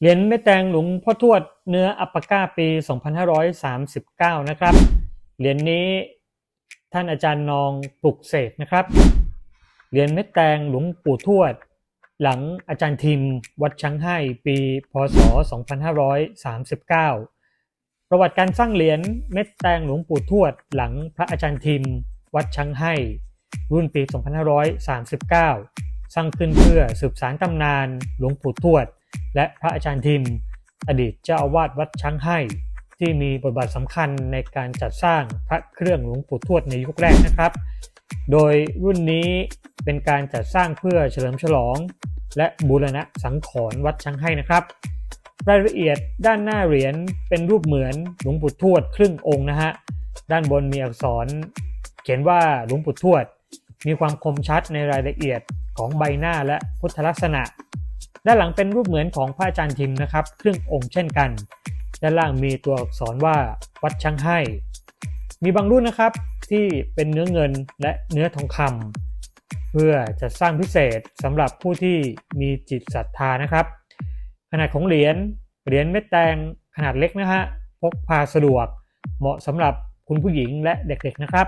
เหรียญแม่แตงหลวงพ่อทวดเนื้ออัปปะก้าปี 2539 นะครับ เหรียญนี้ท่านอาจารย์นองปลุกเสกนะครับ เหรียญแม่แตงหลวงปู่ทวด หลังอาจารย์ทิม วัดช้างให้ปี พศ 2539 ประวัติการสร้างเหรียญเม็ดแตงหลวงปู่ทวด หลังพระอาจารย์ทิม วัดช้างให้รุ่นปี 2539 สร้างขึ้นเพื่อสืบสานตำนานหลวงปู่ทวด และพระอาจารย์ทิม อดีตเจ้าอาวาสวัดช้างให้ ที่มีบทบาทสำคัญในการจัดสร้างพระเครื่องหลวงปู่ทวดในยุคแรกนะครับ โดยรุ่นนี้เป็นการจัดสร้างเพื่อเฉลิมฉลอง และบูรณะสังขรณ์วัดช้างให้นะครับ รายละเอียดด้านหน้าเหรียญเป็นรูปเหมือนหลวงปู่ทวดครึ่งองค์นะฮะด้านบนมีอักษร เขียนว่าหลวงปู่ทวด มีความคมชัดในรายละเอียดของใบหน้าและพุทธลักษณะ ด้านหลังเป็นรูปเหมือนของพระอาจารย์ทิมนะครับ เครึ่ององค์เช่นกัน ด้านล่างมีตัวอักษรว่าวัดช้างให้ มีบางรุ่นนะครับที่เป็นเนื้อเงินและเนื้อทองคำเพื่อจะสร้างพิเศษสำหรับผู้ที่มีจิตศรัทธานะครับ ขนาดของเหรียญเหรียญเม็ดแตงขนาดเล็กนะฮะพกพาสะดวก เหมาะสำหรับคุณผู้หญิงและเด็กๆนะครับ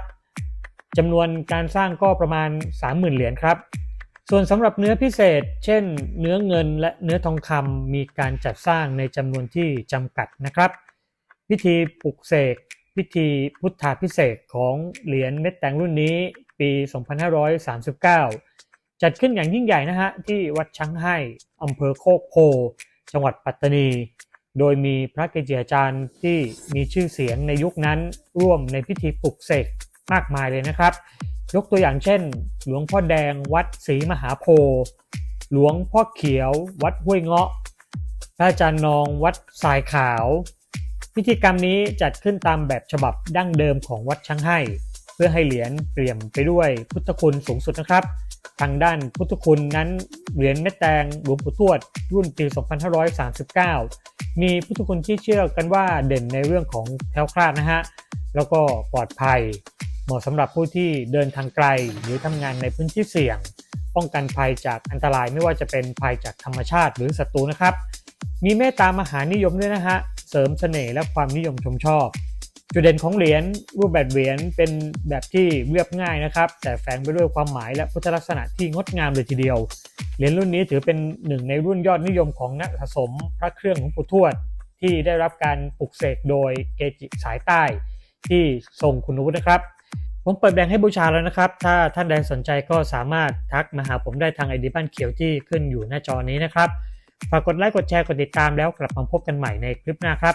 จำนวนการสร้างก็ประมาณ 30,000 เหรียญครับ ส่วนสำหรับเนื้อพิเศษ เช่น เนื้อเงินและเนื้อทองคำมีการจัดสร้างในจำนวนที่จำกัดนะครับ พิธีปลุกเสกพิธีพุทธาพิเศษของเหรียญเม็ดแตงรุ่นนี้ปี 2539 จัดขึ้นอย่างยิ่งใหญ่นะฮะที่วัดช้างให้อำเภอโคกโพ จังหวัดปัตตานี โดยมีพระเกจิอาจารย์ที่มีชื่อเสียงในยุคนั้นร่วมในพิธีปลุกเสกมากมายเลยนะครับ ยกตัวอย่างเช่น หลวงพ่อแดงวัดศรีมหาโพธิ์หลวงพ่อเขียว วัดห้วยเงาะพระอาจารย์นองวัดทรายขาว พิธีกรรมนี้จัดขึ้นตามแบบฉบับดั้งเดิมของวัดช้างให้ เพื่อให้เหรียญเปลี่ยมไปด้วยพุทธคุณสูงสุดนะครับ ทางด้านพุทธคุณนั้นเหรียญแม่แตงหลวงปู่ทวดรุ่นปี 2539 มีพุทธคุณที่เชื่อกันว่าเด่นในเรื่องของแคล้วคลาดนะฮะแล้วก็ปลอดภัย เหมาะสำหรับผู้ที่เดินทางไกล หรือทำงานในพื้นที่เสี่ยง ป้องกันภัยจากอันตรายไม่ว่าจะเป็นภัยจากธรรมชาติหรือศัตรูนะครับ มีเมตตามหานิยมด้วยนะฮะเสริมเสน่ห์และความนิยมชมชอบ จุดเด่นของเหรียญรูปแบบเหรียญเป็นแบบที่เรียบง่ายนะครับ แต่แฝงไปด้วยความหมายและพุทธลักษณะที่งดงามเลยทีเดียว เหรียญรุ่นนี้ถือเป็นหนึ่งในรุ่นยอดนิยมของนักสะสมพระเครื่องของปู่ทวด ที่ได้รับการปลุกเสกโดยเกจิสายใต้ ที่ทรงคุณวุฒินะครับ ผมเปิดแบ่งให้บูชาแล้วนะครับ ถ้าท่านใดสนใจก็สามารถทักมาหาผมได้ทางไอดีบ้านเขียวที่ขึ้นอยู่หน้าจอนี้นะครับ ฝากกดไลค์ กดแชร์ กดติดตามแล้วกลับมาพบกันใหม่ในคลิปหน้าครับ